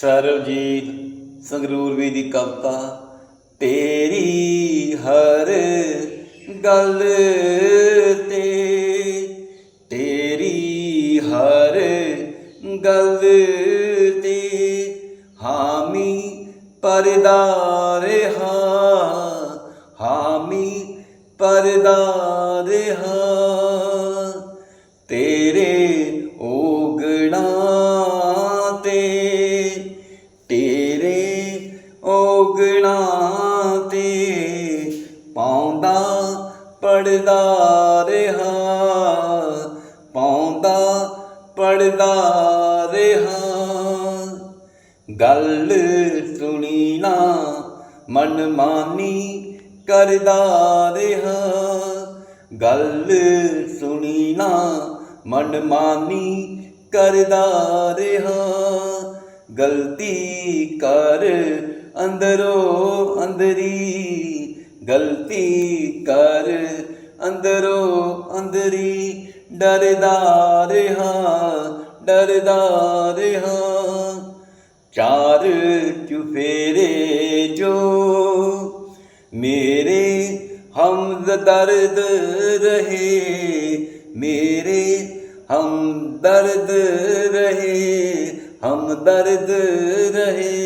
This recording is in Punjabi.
ਸਰਬਜੀਤ ਸੰਗਰੂਰਵੀ ਦੀ ਕਵਿਤਾ, ਤੇਰੀ ਹਰ ਗੱਲ ਤੇ ਤੇਰੀ ਹਰ ਗੱਲ ਤੇ ਹਾਮੀ ਪਰਦਾ ਰਹਾ ਹਾਮੀ ਪਰਦਾ ਰਹਾ ਓਗਣਾ ਤੇ ਪਾਉਂਦਾ ਪੜਦਾ ਰਹਾ, ਪਾਉਂਦਾ ਪੜਦਾ ਰਹਾ। ਗੱਲ ਸੁਣੀ ਨਾ ਮਨਮਾਨੀ ਕਰਦਾ ਰਿਹਾ। ਗੱਲ ਸੁਣੀ ਨਾ ਮਨਮਾਨੀ ਕਰਦਾ ਰਿਹਾ। ਗਲਤੀ ਕਰ ਅੰਦਰੋਂ ਅੰਦਰੀ, ਗਲਤੀ ਕਰ ਅੰਦਰੋਂ ਅੰਦਰੀ। ਡਰਦਾ ਰਹਾ ਡਰਦਾ ਰਹਾ। ਚਾਰ ਚੁਫੇਰੇ ਜੋ ਮੇਰੇ ਹਮ ਦਰਦ ਰਹੇ, ਮੇਰੇ ਹਮ ਦਰਦ ਰਹੇ। ਹਮ ਦਰਦ ਰਹੇ।